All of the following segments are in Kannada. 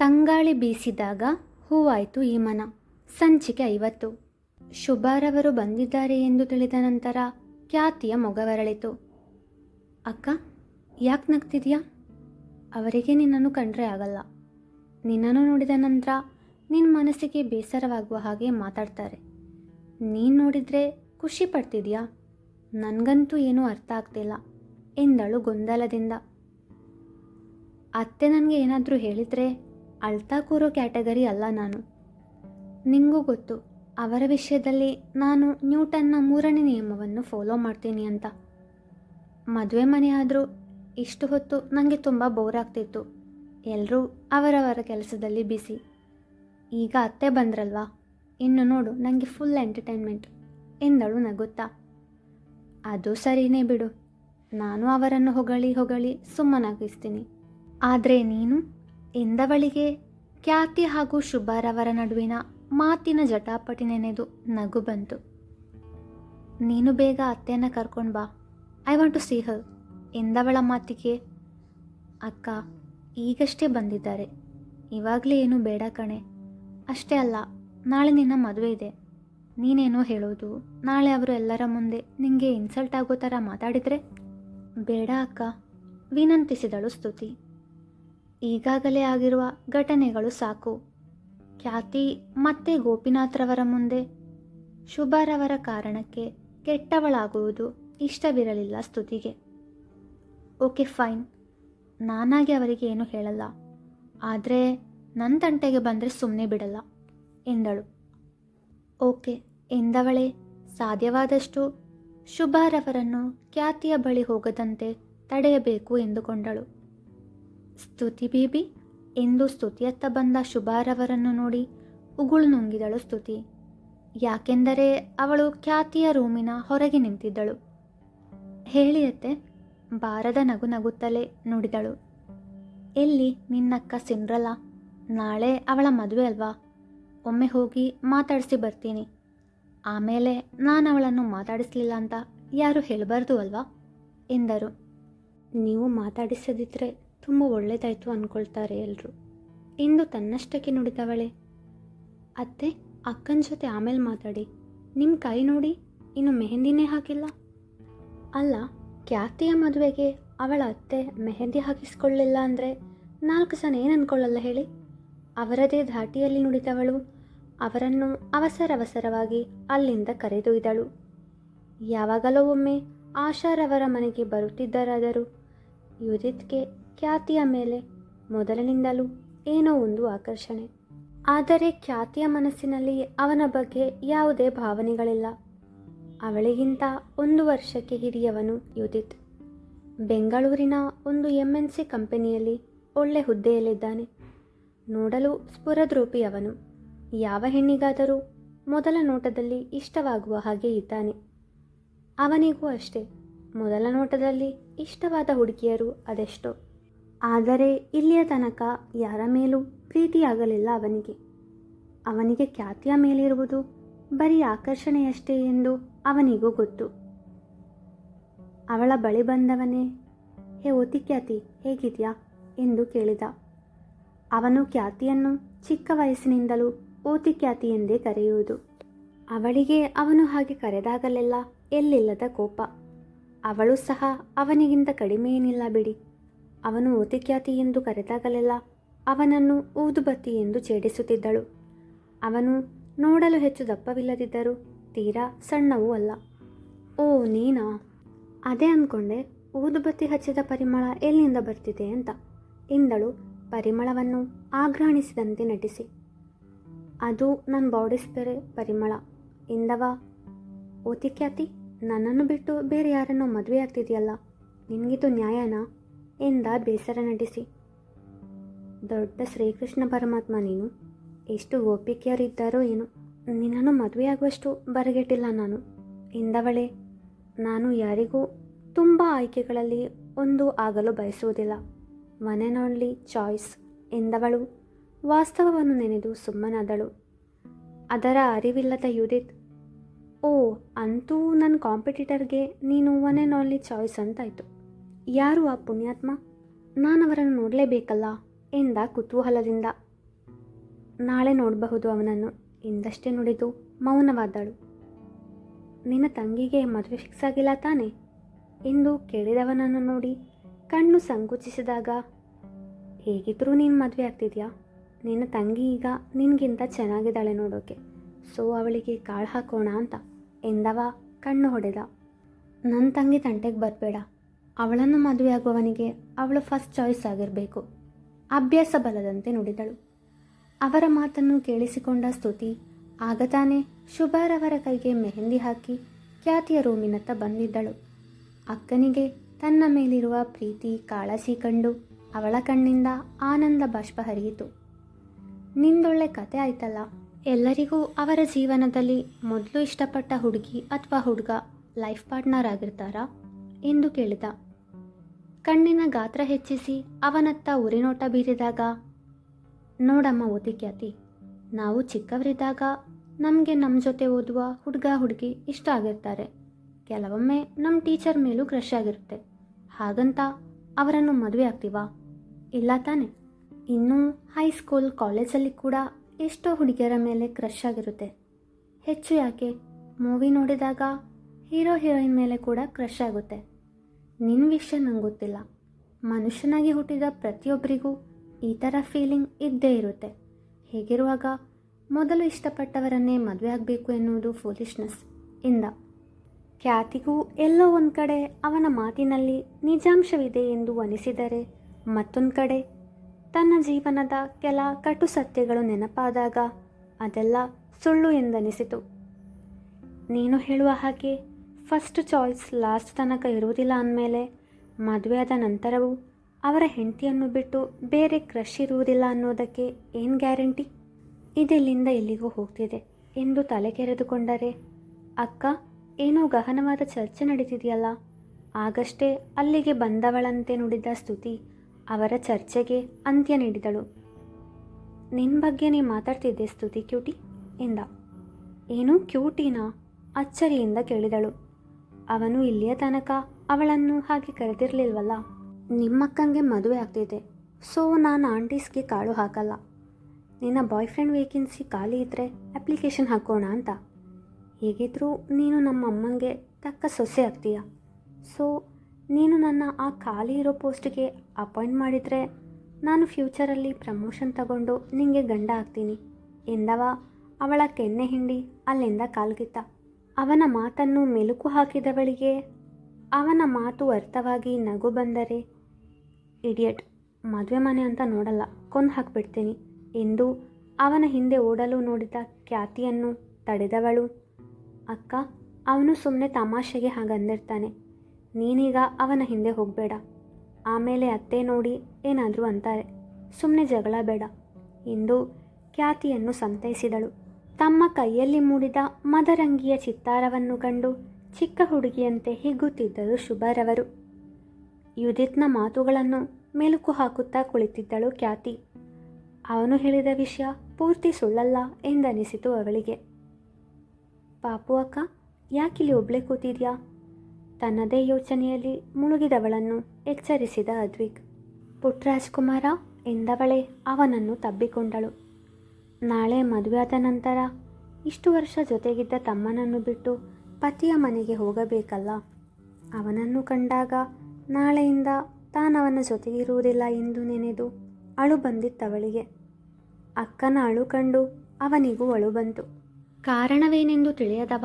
ತಂಗಾಳಿ ಬೀಸಿದಾಗ ಹೂವಾಯಿತು ಈ ಮನ. ಸಂಚಿಕೆ ಐವತ್ತು. ಶುಭಾರವರು ಬಂದಿದ್ದಾರೆ ಎಂದು ತಿಳಿದ ನಂತರ ಖ್ಯಾತಿಯ ಮೊಗವರಳಿತು ಅಕ್ಕ, ಯಾಕೆ ನಗ್ತಿದ್ಯಾ? ಅವರಿಗೆ ನಿನ್ನನ್ನು ಕಂಡ್ರೆ ಆಗಲ್ಲ. ನಿನ್ನನ್ನು ನೋಡಿದ ನಂತರ ನಿನ್ನ ಮನಸ್ಸಿಗೆ ಬೇಸರವಾಗುವ ಹಾಗೆ ಮಾತಾಡ್ತಾರೆ. ನೀನು ನೋಡಿದರೆ ಖುಷಿ ಪಡ್ತಿದ್ಯಾ? ನನಗಂತೂ ಏನೂ ಅರ್ಥ ಆಗ್ತಿಲ್ಲ, ಎಂದಳು ಗೊಂದಲದಿಂದ. ಅತ್ತೆ ನನಗೆ ಏನಾದರೂ ಹೇಳಿದರೆ ಅಳ್ತಾ ಕೂರೋ ಕ್ಯಾಟಗರಿ ಅಲ್ಲ ನಾನು. ನಿಂಗೂ ಗೊತ್ತು, ಅವರ ವಿಷಯದಲ್ಲಿ ನಾನು ನ್ಯೂಟನ್ನ ಮೂರನೇ ನಿಯಮವನ್ನು ಫಾಲೋ ಮಾಡ್ತೀನಿ ಅಂತ. ಮದುವೆ ಮನೆ ಆದರೂ ಇಷ್ಟು ಹೊತ್ತು ನನಗೆ ತುಂಬ ಬೋರ್ ಆಗ್ತಿತ್ತು. ಎಲ್ಲರೂ ಅವರವರ ಕೆಲಸದಲ್ಲಿ ಬಿಸಿ ಈಗ ಅತ್ತೆ ಬಂದ್ರಲ್ವಾ? ಇನ್ನು ನೋಡು ನನಗೆ ಫುಲ್ ಎಂಟರ್ಟೈನ್ಮೆಂಟ್ ಎಂದಳು ನಗುತ್ತಾ. ಅದು ಸರಿನೇ ಬಿಡು. ನಾನು ಅವರನ್ನು ಹೊಗಳಿ ಹೊಗಳಿ ಸುಮ್ಮನಾಗಿಸ್ತೀನಿ. ಆದರೆ ನೀನು? ಎಂದವಳಿಗೆ ಖ್ಯಾತಿ ಹಾಗೂ ಶುಭಾರವರ ನಡುವಿನ ಮಾತಿನ ಜಟಾಪಟಿ ನೆನೆದು ನಗು ಬಂತು. ನೀನು ಬೇಗ ಅತ್ತೆಯನ್ನು ಕರ್ಕೊಂಡು ಬಾ. I want to see her ಎಂದವಳ ಮಾತಿಗೆ, ಅಕ್ಕ, ಈಗಷ್ಟೇ ಬಂದಿದ್ದಾರೆ. ಇವಾಗಲೇ ಏನು ಬೇಡ ಕಣೆ. ಅಷ್ಟೇ ಅಲ್ಲ, ನಾಳೆ ನಿನ್ನ ಮದುವೆ ಇದೆ. ನೀನೇನೋ ಹೇಳೋದು, ನಾಳೆ ಅವರು ಎಲ್ಲರ ಮುಂದೆ ನಿಂಗೆ ಇನ್ಸಲ್ಟ್ ಆಗೋ ಥರ ಮಾತಾಡಿದರೆ? ಬೇಡ ಅಕ್ಕ. ವಿನಂತಿಸಿದಳು ಸ್ತುತಿ. ಈಗಾಗಲೇ ಆಗಿರುವ ಘಟನೆಗಳು ಸಾಕು. ಖ್ಯಾತಿ ಮತ್ತೆ ಗೋಪಿನಾಥ್ರವರ ಮುಂದೆ ಶುಭರವರ ಕಾರಣಕ್ಕೆ ಕೆಟ್ಟವಳಾಗುವುದು ಇಷ್ಟವಿರಲಿಲ್ಲ ಸ್ತುತಿಗೆ. Okay, fine. ನಾನಾಗಿ ಅವರಿಗೆ ಏನು ಹೇಳಲ್ಲ. ಆದರೆ ನನ್ನ ತಂಟೆಗೆ ಬಂದರೆ ಸುಮ್ಮನೆ ಬಿಡಲ್ಲ, ಎಂದಳು. ಓಕೆ, ಎಂದವಳೆ, ಸಾಧ್ಯವಾದಷ್ಟು ಶುಭಾರವರನ್ನು ಖ್ಯಾತಿಯ ಬಳಿ ಹೋಗದಂತೆ ತಡೆಯಬೇಕು ಎಂದುಕೊಂಡಳು. ಸ್ತುತಿ ಬೇಬಿ ಎಂದು ಸ್ತುತಿಯತ್ತ ಬಂದ ಶುಭಾರವರನ್ನು ನೋಡಿ ಉಗುಳು ನುಂಗಿದಳು ಸ್ತುತಿ. ಯಾಕೆಂದರೆ ಅವಳು ಖ್ಯಾತಿಯ ರೂಮಿನ ಹೊರಗೆ ನಿಂತಿದ್ದಳು. ಹೇಳಿಯತ್ತೆ, ಬಾರದ ನಗು ನಗುತ್ತಲೇ ನುಡಿದಳು. ಎಲ್ಲಿ ನಿನ್ನಕ್ಕ ಸಿಂಡ್ರಲ್ಲ ನಾಳೆ ಅವಳ ಮದುವೆ ಅಲ್ವಾ? ಒಮ್ಮೆ ಹೋಗಿ ಮಾತಾಡಿಸಿ ಬರ್ತೀನಿ. ಆಮೇಲೆ ನಾನು ಅವಳನ್ನು ಮಾತಾಡಿಸ್ಲಿಲ್ಲ ಅಂತ ಯಾರು ಹೇಳಬಾರ್ದು ಅಲ್ವಾ? ಎಂದರು. ನೀವು ಮಾತಾಡಿಸದಿದ್ದರೆ ತುಂಬ ಒಳ್ಳೆಯದಾಯಿತು ಅಂದ್ಕೊಳ್ತಾರೆ ಎಲ್ಲರೂ ಇಂದು ತನ್ನಷ್ಟಕ್ಕೆ ನುಡಿದವಳೆ. ಅತ್ತೆ, ಅಕ್ಕನ ಜೊತೆ ಆಮೇಲೆ ಮಾತಾಡಿ. ನಿಮ್ಮ ಕೈ ನೋಡಿ, ಇನ್ನು ಮೆಹಂದಿನೇ ಹಾಕಿಲ್ಲ? ಅಲ್ಲ, ಖ್ಯಾತಿಯ ಮದುವೆಗೆ ಅವಳ ಅತ್ತೆ ಮೆಹಂದಿ ಹಾಕಿಸ್ಕೊಳ್ಳಿಲ್ಲ ಅಂದರೆ ನಾಲ್ಕು ಜನ ಏನು ಅಂದ್ಕೊಳ್ಳಲ್ಲ ಹೇಳಿ? ಅವರದೇ ಧಾಟಿಯಲ್ಲಿ ನುಡಿದವಳು. ಅವರನ್ನು ಅವಸರವಸರವಾಗಿ ಅಲ್ಲಿಂದ ಕರೆದೊಯ್ದಳು. ಯಾವಾಗಲೋ ಒಮ್ಮೆ ಆಶಾರವರ ಮನೆಗೆ ಬರುತ್ತಿದ್ದರಾದರೂ ಯುದಿತ್ಗೆ ಖ್ಯಾತಿಯ ಮೇಲೆ ಮೊದಲಿನಿಂದಲೂ ಏನೋ ಒಂದು ಆಕರ್ಷಣೆ. ಆದರೆ ಖ್ಯಾತಿಯ ಮನಸ್ಸಿನಲ್ಲಿ ಅವನ ಬಗ್ಗೆ ಯಾವುದೇ ಭಾವನೆಗಳಿಲ್ಲ. ಅವಳಿಗಿಂತ ಒಂದು ವರ್ಷಕ್ಕೆ ಹಿರಿಯವನು ಯುದಿತ್. ಬೆಂಗಳೂರಿನ ಒಂದು ಎಂ ಎನ್ ಸಿ ಕಂಪನಿಯಲ್ಲಿ ಒಳ್ಳೆ ಹುದ್ದೆಯಲ್ಲಿದ್ದಾನೆ. ನೋಡಲು ಸ್ಫುರದ್ರೂಪಿ ಅವನು. ಯಾವ ಹೆಣ್ಣಿಗಾದರೂ ಮೊದಲ ನೋಟದಲ್ಲಿ ಇಷ್ಟವಾಗುವ ಹಾಗೆ ಇದ್ದಾನೆ. ಅವನಿಗೂ ಅಷ್ಟೇ. ಮೊದಲ ನೋಟದಲ್ಲಿ ಇಷ್ಟವಾದ ಹುಡುಗಿಯರು ಅದೆಷ್ಟೋ. ಆದರೆ ಇಲ್ಲಿಯ ತನಕ ಯಾರ ಮೇಲೂ ಪ್ರೀತಿಯಾಗಲಿಲ್ಲ ಅವನಿಗೆ. ಅವನಿಗೆ ಖ್ಯಾತಿಯ ಮೇಲಿರುವುದು ಬರೀ ಆಕರ್ಷಣೆಯಷ್ಟೇ ಎಂದು ಅವನಿಗೂ ಗೊತ್ತು. ಅವಳ ಬಳಿ ಬಂದವನೇ, ಹೇ ಓತಿ ಖ್ಯಾತಿ ಹೇಗಿದ್ಯಾ? ಎಂದು ಕೇಳಿದ. ಅವನು ಖ್ಯಾತಿಯನ್ನು ಚಿಕ್ಕ ವಯಸ್ಸಿನಿಂದಲೂ ಓತಿ ಖ್ಯಾತಿ ಎಂದೇ ಕರೆಯುವುದು. ಅವಳಿಗೆ ಅವನು ಹಾಗೆ ಕರೆದಾಗಲೆಲ್ಲ ಎಲ್ಲಿಲ್ಲದ ಕೋಪ. ಅವಳು ಸಹ ಅವನಿಗಿಂತ ಕಡಿಮೆ ಏನಿಲ್ಲ ಬಿಡಿ. ಅವನು ಓತಿಖ್ಯಾತಿ ಎಂದು ಕರೆದಾಗಲೆಲ್ಲ ಅವನನ್ನು ಊದುಬತ್ತಿ ಎಂದು ಛೇಡಿಸುತ್ತಿದ್ದಳು. ಅವನು ನೋಡಲು ಹೆಚ್ಚು ದಪ್ಪವಿಲ್ಲದಿದ್ದರೂ ತೀರಾ ಸಣ್ಣವೂ ಅಲ್ಲ. ಓ ನೀನಾ, ಅದೇ ಅಂದ್ಕೊಂಡೆ ಊದುಬತ್ತಿ ಹಚ್ಚಿದ ಪರಿಮಳ ಎಲ್ಲಿಂದ ಬರ್ತಿದೆ ಅಂತ. ಎಂದಳು ಪರಿಮಳವನ್ನು ಆಘ್ರಾಣಿಸಿದಂತೆ ನಟಿಸಿ. ಅದು ನನ್ನ ಬಾಡಿ ಸ್ಪ್ರೇ ಪರಿಮಳ. ಎಂದವ ಓತಿಖ್ಯಾತಿ ನನ್ನನ್ನು ಬಿಟ್ಟು ಬೇರೆ ಯಾರನ್ನೋ ಮದುವೆ ಆಗ್ತಿದೆಯಲ್ಲ ನಿನಗಿದು ನ್ಯಾಯನಾ? ಎಂದ ಬೇಸರ ನಟಿಸಿ. ದೊಡ್ಡ ಶ್ರೀಕೃಷ್ಣ ಪರಮಾತ್ಮ ನೀನು. ಎಷ್ಟು ಗೋಪಿಕೆಯರಿದ್ದಾರೋ ಏನೋ. ನಿನ್ನನ್ನು ಮದುವೆಯಾಗುವಷ್ಟು ಬರಗೆಟ್ಟಿಲ್ಲ ನಾನು. ಎಂದವಳೆ ನಾನು ಯಾರಿಗೂ ತುಂಬ ಆಯ್ಕೆಗಳಲ್ಲಿ ಒಂದು ಆಗಲು ಬಯಸುವುದಿಲ್ಲ. And only choice. ಎಂದವಳು ವಾಸ್ತವವನ್ನು ನೆನೆದು ಸುಮ್ಮನಾದಳು. ಅದರ ಅರಿವಿಲ್ಲದ ಯುದಿತ್, ಓ, ಅಂತೂ ನನ್ನ ಕಾಂಪಿಟೇಟರ್ಗೆ ನೀನು ಒನ್ ಆ್ಯಂಡ್ ಓನ್ಲಿ ಚಾಯ್ಸ್ ಅಂತಾಯಿತು. ಯಾರು ಆ ಪುಣ್ಯಾತ್ಮ? ನಾನು ಅವರನ್ನು ನೋಡಲೇಬೇಕಲ್ಲ ಎಂದ ಕುತೂಹಲದಿಂದ. ನಾಳೆ ನೋಡಬಹುದು ಅವನನ್ನು ಎಂದಷ್ಟೇ ನುಡಿದು ಮೌನವಾದಳು. ನಿನ್ನ ತಂಗಿಗೆ ಮದುವೆ ಫಿಕ್ಸ್ ಆಗಿಲ್ಲ ತಾನೆ? ಎಂದು ಕೇಳಿದವನನ್ನು ನೋಡಿ ಕಣ್ಣು ಸಂಕುಚಿಸಿದಾಗ, ಹೇಗಿದ್ರೂ ನೀನು ಮದುವೆ ಆಗ್ತಿದ್ಯಾ? ನಿನ್ನ ತಂಗಿ ಈಗ ನಿನಗಿಂತ ಚೆನ್ನಾಗಿದ್ದಾಳೆ ನೋಡೋಕೆ. ಸೊ ಅವಳಿಗೆ ಕಾಳು ಹಾಕೋಣ ಅಂತ ಎಂದವ ಕಣ್ಣು ಹೊಡೆದ. ನನ್ನ ತಂಗಿ ತಂಟೆಗೆ ಬರಬೇಡ. ಅವಳನ್ನು ಮದುವೆ ಆಗುವವನಿಗೆ ಅವಳು ಫಸ್ಟ್ ಚಾಯ್ಸ್ ಆಗಿರಬೇಕು. ಅಭ್ಯಾಸ ಬಲದಂತೆ ನುಡಿದಳು. ಅವರ ಮಾತನ್ನು ಕೇಳಿಸಿಕೊಂಡ ಸ್ತುತಿ ಆಗ ತಾನೇ ಶುಭಾರವರ ಕೈಗೆ ಮೆಹಂದಿ ಹಾಕಿ ಖ್ಯಾತಿಯ ರೂಮಿನತ್ತ ಬಂದಿದ್ದಳು. ಅಕ್ಕನಿಗೆ ತನ್ನ ಮೇಲಿರುವ ಪ್ರೀತಿ ಕಾಳಸಿ ಕಂಡು ಅವಳ ಕಣ್ಣಿಂದ ಆನಂದ ಬಾಷ್ಪ ಹರಿಯಿತು. ನಿಂದೊಳ್ಳೆ ಕತೆ ಆಯ್ತಲ್ಲ. ಎಲ್ಲರಿಗೂ ಅವರ ಜೀವನದಲ್ಲಿ ಮೊದಲು ಇಷ್ಟಪಟ್ಟ ಹುಡುಗಿ ಅಥವಾ ಹುಡುಗ ಲೈಫ್ ಪಾರ್ಟ್ನರ್ ಆಗಿರ್ತಾರಾ? ಎಂದು ಕೇಳಿದ. ಕಣ್ಣಿನ ಗಾತ್ರ ಹೆಚ್ಚಿಸಿ ಅವನತ್ತ ಉರಿನೋಟ ಬೀರಿದಾಗ, ನೋಡಮ್ಮ ಓದಿಕ್ಯಾತಿ ನಾವು ಚಿಕ್ಕವರಿದ್ದಾಗ ನಮಗೆ ನಮ್ಮ ಜೊತೆ ಓದುವ ಹುಡುಗ ಹುಡುಗಿ ಇಷ್ಟ ಆಗಿರ್ತಾರೆ. ಕೆಲವೊಮ್ಮೆ ನಮ್ಮ ಟೀಚರ್ ಮೇಲೂ ಕ್ರಶ್ ಆಗಿರುತ್ತೆ. ಹಾಗಂತ ಅವರನ್ನು ಮದುವೆ ಆಗ್ತೀವಾ? ಇಲ್ಲ ತಾನೆ. ಇನ್ನೂ ಹೈಸ್ಕೂಲ್ ಕಾಲೇಜಲ್ಲಿ ಕೂಡ ಎಷ್ಟೋ ಹುಡುಗಿಯರ ಮೇಲೆ ಕ್ರಶ್ ಆಗಿರುತ್ತೆ. ಹೆಚ್ಚು ಯಾಕೆ? ಮೂವಿ ನೋಡಿದಾಗ ಹೀರೋ ಹೀರೋಯಿನ್ ಮೇಲೆ ಕೂಡ ಕ್ರಶ್ ಆಗುತ್ತೆ. ನಿನ್ನ ವಿಷಯ ನಂಗೆ ಗೊತ್ತಿಲ್ಲ. ಮನುಷ್ಯನಾಗಿ ಹುಟ್ಟಿದ ಪ್ರತಿಯೊಬ್ಬರಿಗೂ ಈ ಥರ ಫೀಲಿಂಗ್ ಇದ್ದೇ ಇರುತ್ತೆ. ಹೀಗಿರುವಾಗ ಮೊದಲು ಇಷ್ಟಪಟ್ಟವರನ್ನೇ ಮದುವೆ ಆಗಬೇಕು ಎನ್ನುವುದು ಫೂಲಿಶ್ನೆಸ್ ಇಂದ. ಖ್ಯಾತಿಗೂ ಎಲ್ಲೋ ಒಂದು ಕಡೆ ಅವನ ಮಾತಿನಲ್ಲಿ ನಿಜಾಂಶವಿದೆ ಎಂದು ಅನಿಸಿದರೆ ಮತ್ತೊಂದು ಕಡೆ ತನ್ನ ಜೀವನದ ಕೆಲ ಕಟು ಸತ್ಯಗಳು ನೆನಪಾದಾಗ ಅದೆಲ್ಲ ಸುಳ್ಳು ಎಂದನಿಸಿತು. ನೀನು ಹೇಳುವ ಹಾಗೆ ಫಸ್ಟ್ ಚಾಯ್ಸ್ ಲಾಸ್ಟ್ ತನಕ ಇರುವುದಿಲ್ಲ ಅಂದಮೇಲೆ ಮದುವೆಯಾದ ನಂತರವೂ ಅವರ ಹೆಂಡತಿಯನ್ನು ಬಿಟ್ಟು ಬೇರೆ ಕ್ರಶ್ ಇರುವುದಿಲ್ಲ ಅನ್ನೋದಕ್ಕೆ ಏನು ಗ್ಯಾರಂಟಿ? ಇದೆಲ್ಲಿಂದ ಎಲ್ಲಿಗೂ ಹೋಗ್ತಿದೆ ಎಂದು ತಲೆ ಕೆರೆದುಕೊಂಡರೆ, ಅಕ್ಕ, ಏನೋ ಗಹನವಾದ ಚರ್ಚೆ ನಡೀತಿದೆಯಲ್ಲ. ಆಗಷ್ಟೇ ಅಲ್ಲಿಗೆ ಬಂದವಳಂತೆ ನುಡಿದ ಸ್ತುತಿ ಅವರ ಚರ್ಚೆಗೆ ಅಂತ್ಯ ನೀಡಿದಳು. ನಿನ್ನ ಬಗ್ಗೆ ನೀ ಮಾತಾಡ್ತಿದ್ದೆ ಸ್ತುತಿ ಕ್ಯೂಟಿ? ಎಂದ. ಏನು ಕ್ಯೂಟಿನಾ? ಅಚ್ಚರಿಯಿಂದ ಕೇಳಿದಳು. ಅವನು ಇಲ್ಲಿಯ ತನಕ ಅವಳನ್ನು ಹಾಗೆ ಕರೆದಿರಲಿಲ್ವಲ್ಲ? ನಿಮ್ಮಕ್ಕಂಗೆ ಮದುವೆ ಆಗ್ತಿದೆ ಸೊ ನಾನು ಆಂಟೀಸ್ಗೆ ಕಾಳು ಹಾಕಲ್ಲ. ನಿನ್ನ ಬಾಯ್ ಫ್ರೆಂಡ್ ವೇಕೆನ್ಸಿ ಖಾಲಿ ಇದ್ದರೆ ಅಪ್ಲಿಕೇಶನ್ ಹಾಕೋಣ ಅಂತ. ಹೇಗಿದ್ರೂ ನೀನು ನಮ್ಮ ಅಮ್ಮಂಗೆ ತಕ್ಕ ಸೊಸೆ ಆಗ್ತೀಯ. ಸೊ ನೀನು ನನ್ನ ಆ ಖಾಲಿ ಇರೋ ಪೋಸ್ಟ್ಗೆ ಅಪಾಯಿಂಟ್ ಮಾಡಿದರೆ ನಾನು ಫ್ಯೂಚರಲ್ಲಿ ಪ್ರಮೋಷನ್ ತಗೊಂಡು ನಿಂಗೆ ಗಂಡ ಆಗ್ತೀನಿ ಎಂದವ? ಅವಳ ಕೆನ್ನೆ ಹಿಂಡಿ ಅಲ್ಲಿಂದ ಕಾಲ್ಗಿತ್ತ. ಅವನ ಮಾತನ್ನು ಮೆಲುಕು ಹಾಕಿದವಳಿಗೆ, ಅವನ ಮಾತು ಅರ್ಥವಾಗಿ ನಗು ಬಂದರೆ, ಇಡಿಯಟ್, ಮದುವೆ ಮನೆ ಅಂತ ನೋಡಲ್ಲ, ಕೊಂದು ಹಾಕ್ಬಿಡ್ತೀನಿ ಎಂದು ಅವನ ಹಿಂದೆ ಓಡಲು ನೋಡಿದ ಖ್ಯಾತಿಯನ್ನು ತಡೆದವಳು. ಅಕ್ಕ, ಅವನು ಸುಮ್ಮನೆ ತಮಾಷೆಗೆ ಹಾಗಂದಿರ್ತಾನೆ, ನೀನೀಗ ಅವನ ಹಿಂದೆ ಹೋಗಬೇಡ. ಆಮೇಲೆ ಅತ್ತೆ ನೋಡಿ ಏನಾದರೂ ಅಂತಾರೆ ಸುಮ್ಮನೆ ಜಗಳ ಬೇಡ ಎಂದು ಖ್ಯಾತಿಯನ್ನು ಸಂತೈಸಿದಳು. ತಮ್ಮ ಕೈಯಲ್ಲಿ ಮೂಡಿದ ಮದರಂಗಿಯ ಚಿತ್ತಾರವನ್ನು ಕಂಡು ಚಿಕ್ಕ ಹುಡುಗಿಯಂತೆ ಹಿಗ್ಗುತ್ತಿದ್ದರು ಶುಭರವರು. ಯುದಿತ್ನ ಮಾತುಗಳನ್ನು ಮೆಲುಕು ಹಾಕುತ್ತಾ ಕುಳಿತಿದ್ದಳು ಖ್ಯಾತಿ. ಅವನು ಹೇಳಿದ ವಿಷಯ ಪೂರ್ತಿ ಸುಳ್ಳಲ್ಲ ಎಂದನಿಸಿತು ಅವಳಿಗೆ. ಪಾಪು ಅಕ್ಕ, ಯಾಕಿಲ್ಲಿ ಒಬ್ಳೆ ಕೂತಿದ್ಯಾ? ತನ್ನದೇ ಯೋಚನೆಯಲ್ಲಿ ಮುಳುಗಿದವಳನ್ನು ಎಚ್ಚರಿಸಿದ ಅದ್ವಿಕ್. ಪುಟ್ರಾಜ್ಕುಮಾರ ಎಂದವಳೇ ಅವನನ್ನು ತಬ್ಬಿಕೊಂಡಳು. ನಾಳೆ ಮದುವೆಯಾದ ನಂತರ ಇಷ್ಟು ವರ್ಷ ಜೊತೆಗಿದ್ದ ತಮ್ಮನನ್ನು ಬಿಟ್ಟು ಪತಿಯ ಮನೆಗೆ ಹೋಗಬೇಕಲ್ಲ? ಅವನನ್ನು ಕಂಡಾಗ ನಾಳೆಯಿಂದ ತಾನವನ ಜೊತೆಗಿರುವುದಿಲ್ಲ ಎಂದು ನೆನೆದು ಅಳು ಬಂದಿತ್ತವಳಿಗೆ ಅಕ್ಕನ ಅಳು ಕಂಡು ಅವನಿಗೂ ಅಳು ಬಂತು. ಕಾರಣವೇನೆಂದು ತಿಳಿಯದವ?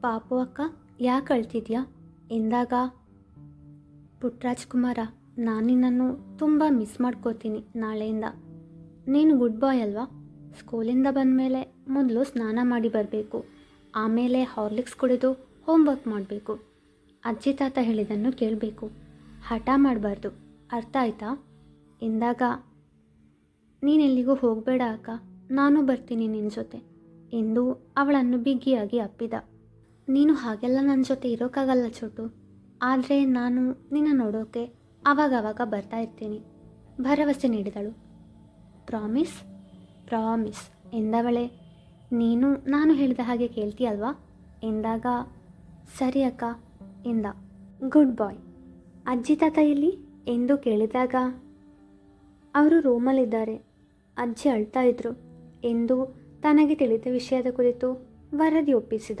ಪಾಪು ಅಕ್ಕ, ಯಾಕೆ ಅಳ್ತಿದ್ಯಾ? ಎಂದಾಗ, ಪುಟ್ರಾಜ್ಕುಮಾರ, ನಾನು ನಿನ್ನನ್ನು ತುಂಬ ಮಿಸ್ ಮಾಡ್ಕೋತೀನಿ ನಾಳೆಯಿಂದ. ನೀನು ಗುಡ್ ಬಾಯ್ ಅಲ್ವಾ? ಸ್ಕೂಲಿಂದ ಬಂದಮೇಲೆ ಮೊದಲು ಸ್ನಾನ ಮಾಡಿ ಬರಬೇಕು. ಆಮೇಲೆ ಹಾರ್ಲಿಕ್ಸ್ ಕುಡಿದು ಹೋಮ್ವರ್ಕ್ ಮಾಡಬೇಕು. ಅಜ್ಜಿ ತಾತ ಹೇಳಿದ್ದನ್ನು ಕೇಳಬೇಕು. ಹಠ ಮಾಡಬಾರ್ದು. ಅರ್ಥ ಆಯ್ತಾ? ಎಂದಾಗ ನೀನೆಲ್ಲಿಗೂ ಹೋಗಬೇಡ ಅಕ್ಕ. ನಾನು ಬರ್ತೀನಿ ನಿನ್ನ ಜೊತೆ. ಎಂದು ಅವಳನ್ನು ಬಿಗಿಯಾಗಿ ಅಪ್ಪಿದ. ನೀನು ಹಾಗೆಲ್ಲ ನನ್ನ ಜೊತೆ ಇರೋಕ್ಕಾಗಲ್ಲ ಚೋಟು. ಆದರೆ ನಾನು ನಿನ್ನ ನೋಡೋಕೆ ಆವಾಗವಾಗ ಬರ್ತಾ ಇರ್ತೀನಿ. ಭರವಸೆ ನೀಡಿದಳು. Promise promise. ಎಂದವಳೆ, ನೀನು, ನಾನು ಹೇಳಿದ ಹಾಗೆ ಕೇಳ್ತೀಯಲ್ವಾ ಎಂದಾಗ, ಸರಿ ಅಕ್ಕ, ಎಂದ. Good boy. ಅಜ್ಜಿ ತಾತ ಎಲ್ಲಿ? ಎಂದು ಕೇಳಿದಾಗ, ಅವರು ರೂಮಲ್ಲಿದ್ದಾರೆ. ಅಜ್ಜಿ ಅಳ್ತಾ ಇದ್ರು ಎಂದು ತನಗೆ ತಿಳಿದ ವಿಷಯದ ಕುರಿತು ವರದಿ ಒಪ್ಪಿಸಿದ.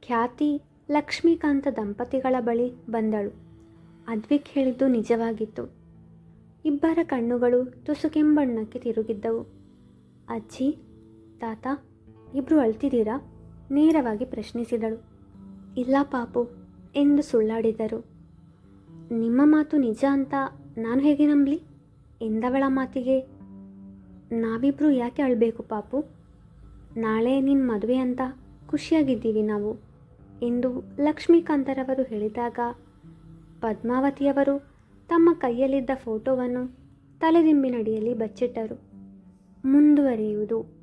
ಖ್ಯಾತಿ ಲಕ್ಷ್ಮೀಕಾಂತ ದಂಪತಿಗಳ ಬಳಿ ಬಂದಳು. ಅದ್ವಿಕ್ ಹೇಳಿದ್ದು ನಿಜವಾಗಿತ್ತು. ಇಬ್ಬರ ಕಣ್ಣುಗಳು ತುಸು ಕೆಂಬಣ್ಣಕ್ಕೆ ತಿರುಗಿದ್ದವು. ಅಜ್ಜಿ, ತಾತ ಇಬ್ಬರು ಅಳ್ತಿದ್ದೀರಾ? ನೇರವಾಗಿ ಪ್ರಶ್ನಿಸಿದಳು. ಇಲ್ಲ ಪಾಪು ಎಂದು ಸುಳ್ಳಾಡಿದರು. ನಿಮ್ಮ ಮಾತು ನಿಜ ಅಂತ ನಾನು ಹೇಗೆ ನಂಬಲಿ? ಎಂದವಳ ಮಾತಿಗೆ? ನಾವಿಬ್ರು ಯಾಕೆ ಅಳಬೇಕು ಪಾಪು? ನಾಳೆ ನಿನ್ನ ಮದುವೆ ಅಂತ ಖುಷಿಯಾಗಿದ್ದೀವಿ ನಾವು ಎಂದು ಲಕ್ಷ್ಮೀಕಾಂತರವರು ಹೇಳಿದಾಗ ಪದ್ಮಾವತಿಯವರು ತಮ್ಮ ಕೈಯಲ್ಲಿದ್ದ ಫೋಟೋವನ್ನು ತಲೆದಿಂಬಿನಡಿಯಲ್ಲಿ ಬಚ್ಚಿಟ್ಟರು. ಮುಂದುವರಿಯುವುದು